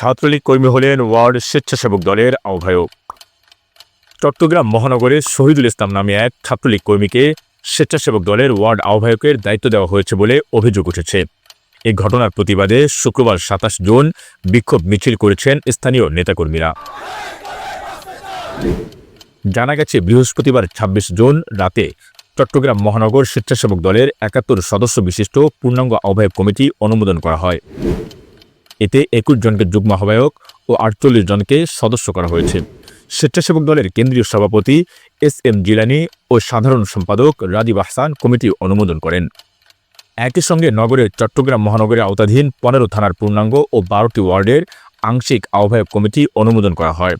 ছাত্রলীগ কর্মী হলেন ওয়ার্ড স্বেচ্ছাসেবক দলের আহ্বায়ক। চট্টগ্রাম মহানগরে শহীদুল ইসলাম নামে এক ছাত্রলীগ কর্মীকে স্বেচ্ছাসেবক দলের ওয়ার্ড আহ্বায়কের দায়িত্ব দেওয়া হয়েছে বলে অভিযোগ উঠেছে। এই ঘটনার প্রতিবাদে শুক্রবার সাতাশ জুন বিক্ষোভ মিছিল করেছেন স্থানীয় নেতাকর্মীরা। জানা গেছে, বৃহস্পতিবার ২৬ জুন রাতে চট্টগ্রাম মহানগর স্বেচ্ছাসেবক দলের একাত্তর সদস্য বিশিষ্ট পূর্ণাঙ্গ আহ্বায়ক কমিটি অনুমোদন করা হয়। এতে একুশ জনকে যুগ্ম আহ্বায়ক ও আটচল্লিশ জনকে সদস্য করা হয়েছে। স্বেচ্ছাসেবক দলের কেন্দ্রীয় সভাপতি এস এম জিলানি ও সাধারণ সম্পাদক রাজীব আহসান কমিটি অনুমোদন করেন। একই সঙ্গে নগরের চট্টগ্রাম মহানগরের আওতাধীন পনেরো থানার পূর্ণাঙ্গ ও বারোটি ওয়ার্ডের আংশিক আহ্বায়ক কমিটি অনুমোদন করা হয়,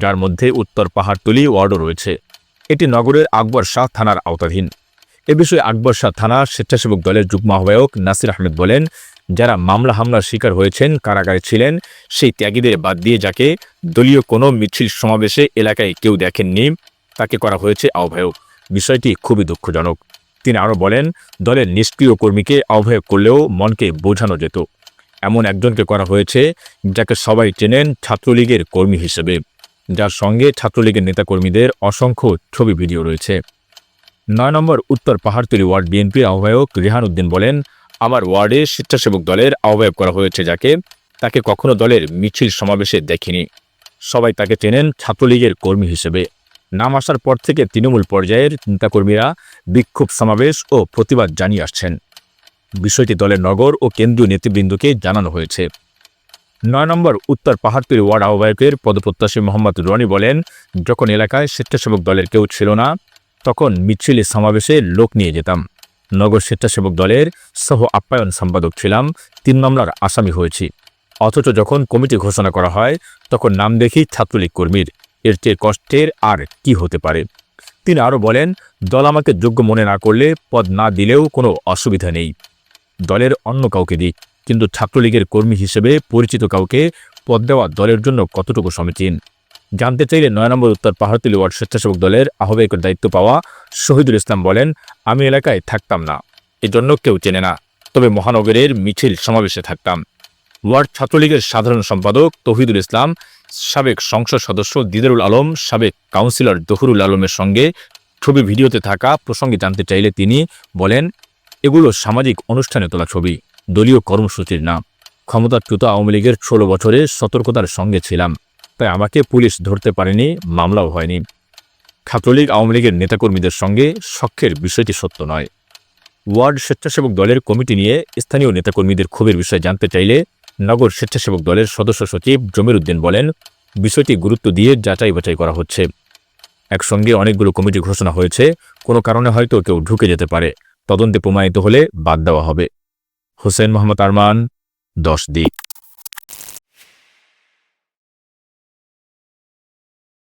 যার মধ্যে উত্তর পাহাড়তলি ওয়ার্ডও রয়েছে। এটি নগরের আকবর শাহ থানার আওতাধীন। এ বিষয়ে আকবর শাহ থানা স্বেচ্ছাসেবক দলের যুগ্ম আহ্বায়ক নাসির আহমেদ বলেন যারা মামলা হামলার শিকার হয়েছেন, কারাগারে ছিলেন, সেই ত্যাগীদের বাদ দিয়ে যাকে দলীয় কোনো মিছিল সমাবেশে এলাকায় কেউ দেখেননি, তাকে করা হয়েছে আহ্বায়ক। বিষয়টি খুবই দুঃখজনক। তিনি আরও বলেন, দলের নিষ্ক্রিয় কর্মীকে আহ্বায়ক করলেও মনকে বোঝানো যেত। এমন একজনকে করা হয়েছে যাকে সবাই চেনেন ছাত্রলীগের কর্মী হিসেবে। যার সঙ্গে ছাত্রলীগের নেতাকর্মীদের অসংখ্য ছবি, ভিডিও রয়েছে। নয় নম্বর উত্তর পাহাড়তলি ওয়ার্ড বিএনপির আহ্বায়ক রেহান উদ্দিন বলেন আমার ওয়ার্ডে স্বেচ্ছাসেবক দলের আহ্বায়ক করা হয়েছে যাকে তাকে কখনো দলের মিছিল সমাবেশে দেখিনি। সবাই তাকে চেনেন ছাত্রলীগের কর্মী হিসেবে। নাম আসার পর থেকে তৃণমূল পর্যায়ের নেতাকর্মীরা বিক্ষোভ সমাবেশ ও প্রতিবাদ জানিয়ে আসছেন। বিষয়টি দলের নগর ও কেন্দ্রীয় নেতৃবৃন্দকে জানানো হয়েছে। নয় নম্বর উত্তর পাহাড়তলি ওয়ার্ড আহ্বায়কের পদপ্রত্যাশী মোহাম্মদ রনি বলেন, যখন এলাকায় স্বেচ্ছাসেবক দলের কেউ ছিল না, তখন মিছিলে সমাবেশে লোক নিয়ে যেতাম। নগর স্বেচ্ছাসেবক দলের সহ আপ্যায়ন সম্পাদক ছিলাম, তিন মামলার আসামি হয়েছি। অথচ যখন কমিটি ঘোষণা করা হয়, তখন নাম দেখি ছাত্রলীগ কর্মীর, এর চেয়ে কষ্টের আর কি হতে পারে? তিনি আরও বলেন, দল আমাকে যোগ্য মনে না করলে পদ না দিলেও কোনো অসুবিধা নেই। দলের অন্য কাউকে দিই কিন্তু ছাত্রলীগের কর্মী হিসেবে পরিচিত কাউকে পদ দেওয়া দলের জন্য কতটুকু সমীচীন? জানতে চাইলে নয় নম্বর উত্তর পাহাড়তলি ওয়ার্ড স্বেচ্ছাসেবক দলের আহ্বায়কের দায়িত্ব পাওয়া শহীদুল ইসলাম বলেন, আমি এলাকায় থাকতাম না, এজন্য কেউ চেনে না। তবে মহানগরের মিছিল সমাবেশে থাকতাম। ওয়ার্ড ছাত্রলীগের সাধারণ সম্পাদক তহিদুল ইসলাম, সাবেক সংসদ সদস্য দিদারুল আলম, সাবেক কাউন্সিলর জহুরুল আলমের সঙ্গে ছবি ভিডিওতে থাকা প্রসঙ্গে জানতে চাইলে তিনি বলেন, এগুলো সামাজিক অনুষ্ঠানে তোলা ছবি, দলীয় কর্মসূচির না ক্ষমতাচ্যুত আওয়ামী লীগের ষোলো বছরে সতর্কতার সঙ্গে ছিলাম। তাই আমাকে পুলিশ ধরতে পারেনি, মামলাও হয়নি। ছাত্রলীগ, আওয়ামী লীগের নেতাকর্মীদের সঙ্গে সখ্যের বিষয়টি সত্য নয়। ওয়ার্ড স্বেচ্ছাসেবক দলের কমিটি নিয়ে স্থানীয় নেতাকর্মীদের ক্ষোভের বিষয়ে জানতে চাইলে নগর স্বেচ্ছাসেবক দলের সদস্য সচিব জমির উদ্দিন বলেন, বিষয়টি গুরুত্ব দিয়ে যাচাই বাছাই করা হচ্ছে। একসঙ্গে অনেকগুলো কমিটি ঘোষণা হয়েছে, কোনো কারণে হয়তো কেউ ঢুকে যেতে পারে। তদন্তে প্রমাণিত হলে বাদ দেওয়া হবে। হোসেন মোহাম্মদ আরমান, দশ দিক।